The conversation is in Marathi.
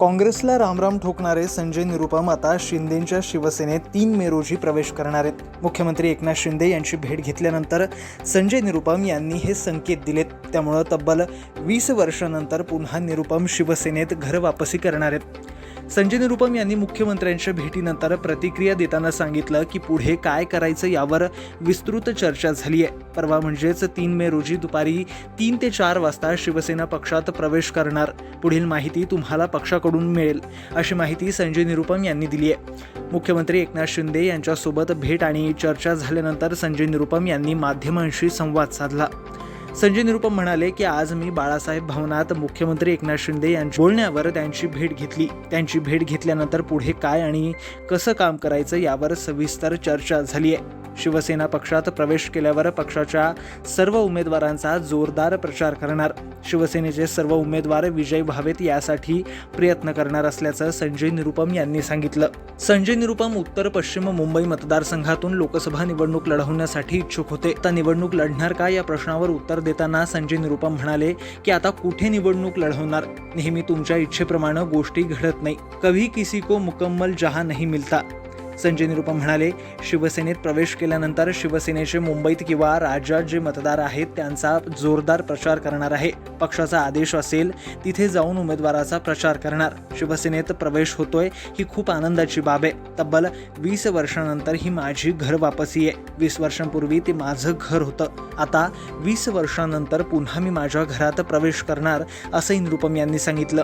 काँग्रेसला रामराम ठोकणारे संजय निरुपम आता शिंदेंच्या शिवसेनेत तीन मे रोजी प्रवेश करणार आहेत. मुख्यमंत्री एकनाथ शिंदे यांची भेट घेतल्यानंतर संजय निरुपम यांनी हे संकेत दिलेत. त्यामुळं तब्बल वीस वर्षानंतर पुन्हा निरुपम शिवसेनेत घर वापसी करणार आहेत. संजय निरुपम यांनी मुख्यमंत्र्यांच्या भेटीनंतर प्रतिक्रिया देताना सांगितलं की पुढे काय करायचं यावर विस्तृत चर्चा झाली आहे. परवा म्हणजेच तीन मे रोजी दुपारी तीन ते चार वाजता शिवसेना पक्षात प्रवेश करणार. पुढील माहिती तुम्हाला पक्षाकडून मिळेल अशी माहिती संजय निरुपम यांनी दिली आहे. मुख्यमंत्री एकनाथ शिंदे यांच्यासोबत भेट आणि चर्चा झाल्यानंतर संजय निरुपम यांनी माध्यमांशी संवाद साधला. संजय निरुपम म्हणाले की आज मी बाळासाहेब भवनात मुख्यमंत्री एकनाथ शिंदे यांच्या बोलण्यावर त्यांची भेट घेतली. त्यांची भेट घेतल्यानंतर पुढे काय आणि कसं काम करायचं यावर सविस्तर चर्चा झाली आहे शिवसेना पक्षात प्रवेश केल्यावर पक्षाच्या सर्व उमेदवारांचा जोरदार प्रचार करणार. शिवसेनेचे सर्व उमेदवार विजयी व्हावेत यासाठी प्रयत्न करणार असल्याचं संजय निरुपम यांनी सांगितलं. संजय निरुपम उत्तर पश्चिम मुंबई मतदारसंघातून लोकसभा निवडणूक लढवण्यासाठी इच्छुक होते. आता निवडणूक लढणार का या प्रश्नावर उत्तर देताना संजय निरुपम म्हणाले की आता कुठे निवडणूक लढवणार? नेहमी तुमच्या इच्छेप्रमाणे गोष्टी घडत नाही. कभी किसी को मुकम्मल जहा नाही मिलता. संजय निरुपम म्हणाले शिवसेनेत प्रवेश केल्यानंतर शिवसेनेचे मुंबईत किंवा राज्यात जे मतदार आहेत त्यांचा जोरदार प्रचार करणार आहे. पक्षाचा आदेश असेल तिथे जाऊन उमेदवाराचा प्रचार करणार. शिवसेनेत प्रवेश होतोय ही खूप आनंदाची बाब आहे. तब्बल वीस वर्षानंतर ही माझी घर वापसी आहे. वीस वर्षांपूर्वी ते माझं घर होतं. आता वीस वर्षानंतर पुन्हा मी माझ्या घरात प्रवेश करणार असंही निरुपम यांनी सांगितलं.